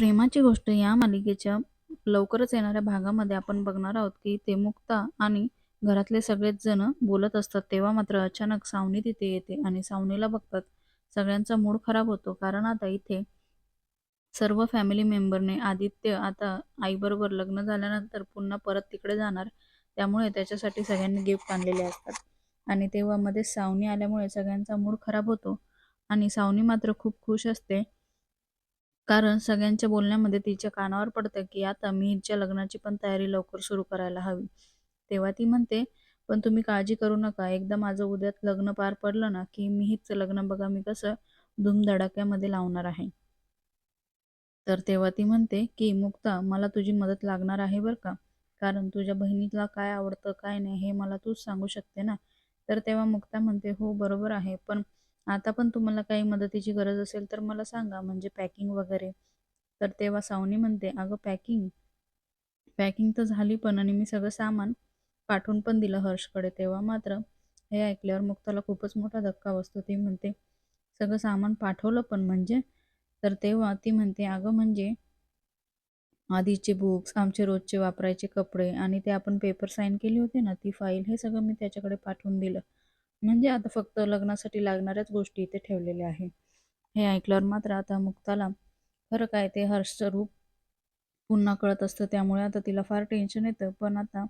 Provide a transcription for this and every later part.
प्रेमाची गोष्ट या मालिकेच्या लवकरच येणाऱ्या भागामध्ये आपण बघणार आहोत की ते मुक्ता आणि घरातले सगळेच जण बोलत असतात तेव्हा मात्र अचानक सावनी तिथे येते आणि सावनीला बघतात. सगळ्यांचा मूड खराब होतो कारण आता इथे सर्व फॅमिली मेंबरने आदित्य आता आईबरोबर लग्न झाल्यानंतर पुन्हा परत तिकडे जाणार. त्यामुळे त्याच्यासाठी सगळ्यांनी गिफ्ट आणलेले असतात. आणि तेव्हा मध्ये सावनी आल्यामुळे सगळ्यांचा मूड खराब होतो. आणि सावनी मात्र खूप खुश असते. कारण सगळ्यांच्या बोलण्यामध्ये तिच्या कानावर पडतं की आता मी हिच्या लग्नाची पण तयारी लवकर सुरू करायला हवी. तेव्हा ती म्हणते पण तुम्ही काळजी करू नका. एकदा माझं उद्यात लग्न पार पडलं ना की मी हिचं लग्न बघा मी कसं धूमधडाक्यामध्ये लावणार आहे. तर तेव्हा ती म्हणते की मुक्ता मला तुझी मदत लागणार आहे बरं का? कारण तुझ्या बहिणीला काय आवडतं काय नाही हे मला तूच सांगू शकते ना? तर तेव्हा मुक्ता म्हणते हो बरोबर आहे. पण आता पण तुम्हाला काही मदतीची गरज असेल तर मला सांगा म्हणजे पॅकिंग वगैरे. तर तेव्हा सावनी म्हणते अगं पॅकिंग पॅकिंग तर झाली पण आणि मी सगळं सामान पाठवून पण दिलं हर्षकडे तेव्हा मात्र हे ऐकल्यावर मुक्ताला खूपच मोठा धक्का बसतो. ती म्हणते सगळं सामान पाठवलं पण म्हणजे? तर तेव्हा ती म्हणते अगं म्हणजे आधीचे बुक्स आमचे रोजचे वापरायचे कपडे आणि ते आपण पेपर साईन केले होते ना ती फाईल हे सगळं मी त्याच्याकडे पाठवून दिलं. म्हणजे आता फक्त लग्नासाठी लागणाऱ्याच गोष्टी इथे ठेवलेल्या आहे. हे ऐकल्यावर मात्र आता मुक्ताला खरं काय ते हर्षचं रूप पुन्हा कळत असतं. त्यामुळे आता तिला फार टेन्शन येतं. पण आता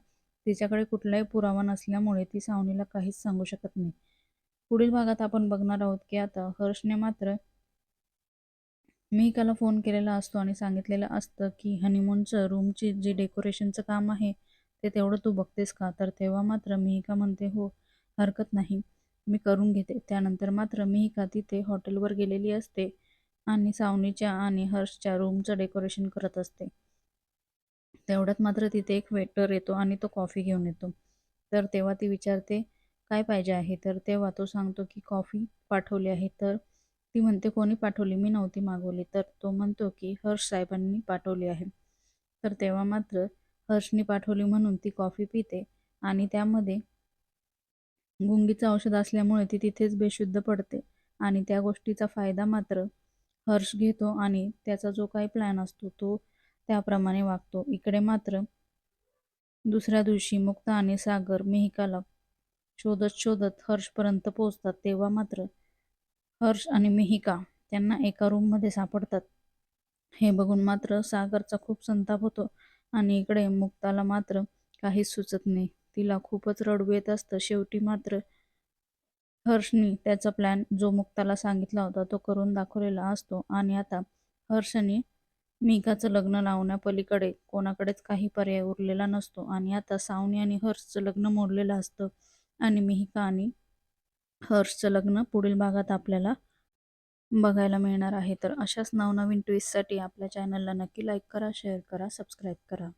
तिच्याकडे कुठलाही पुरावा नसल्यामुळे ती सावनीला काहीच सांगू शकत नाही. पुढील भागात आपण बघणार आहोत की आता हर्षने मात्र मिहिकाला फोन केलेला असतो आणि सांगितलेलं असतं की हनीमूनचं रूमची जे डेकोरेशनचं काम आहे ते तेवढं तू बघतेस का? तर तेव्हा मात्र मिहिका म्हणते हो हरकत नाही. मी करून घेते. त्यानंतर मात्र मी का तिथे हॉटेलवर गेलेली असते आणि सावनीच्या आणि हर्षच्या रूमचं डेकोरेशन करत असते. तेवढ्यात मात्र तिथे एक वेटर येतो आणि तो कॉफी घेऊन येतो. तर तेव्हा ती विचारते काय पाहिजे आहे? तर तेव्हा तो सांगतो की कॉफी पाठवली आहे. तर ती म्हणते कोणी पाठवली? मी नव्हती मागवली. तर तो म्हणतो की हर्ष साहेबांनी पाठवली आहे. तर तेव्हा मात्र हर्षनी पाठवली म्हणून ती कॉफी पिते आणि त्यामध्ये गुंगीचं औषध असल्यामुळे ती तिथेच बेशुद्ध पडते आणि त्या गोष्टीचा फायदा मात्र हर्ष घेतो आणि त्याचा जो काही प्लॅन असतो तो त्याप्रमाणे वागतो. इकडे मात्र दुसऱ्या दिवशी मुक्ता आणि सागर मेहिकाला शोधत शोधत हर्षपर्यंत पोहोचतात. तेव्हा मात्र हर्ष आणि मिहिका त्यांना एका रूममध्ये सापडतात. हे बघून मात्र सागरचा खूप संताप होतो आणि इकडे मुक्ताला मात्र काहीच सुचत नाही. तिला खूपच रडू येत असतं. शेवटी मात्र हर्षनी त्याचा प्लॅन जो मुक्ताला सांगितला होता तो करून दाखवलेला असतो. आणि आता हर्षनी मिकाचं लग्न लावण्यापलीकडे कोणाकडेच काही पर्याय उरलेला नसतो. आणि आता सावनी आणि हर्षचं लग्न मोडलेलं असतं. आणि मिहिका आणि हर्षचं लग्न पुढील भागात आपल्याला बघायला मिळणार आहे. तर अशाच नवनवीन ट्विस्टसाठी आपल्या चॅनलला नक्की लाईक करा शेअर करा सबस्क्राईब करा.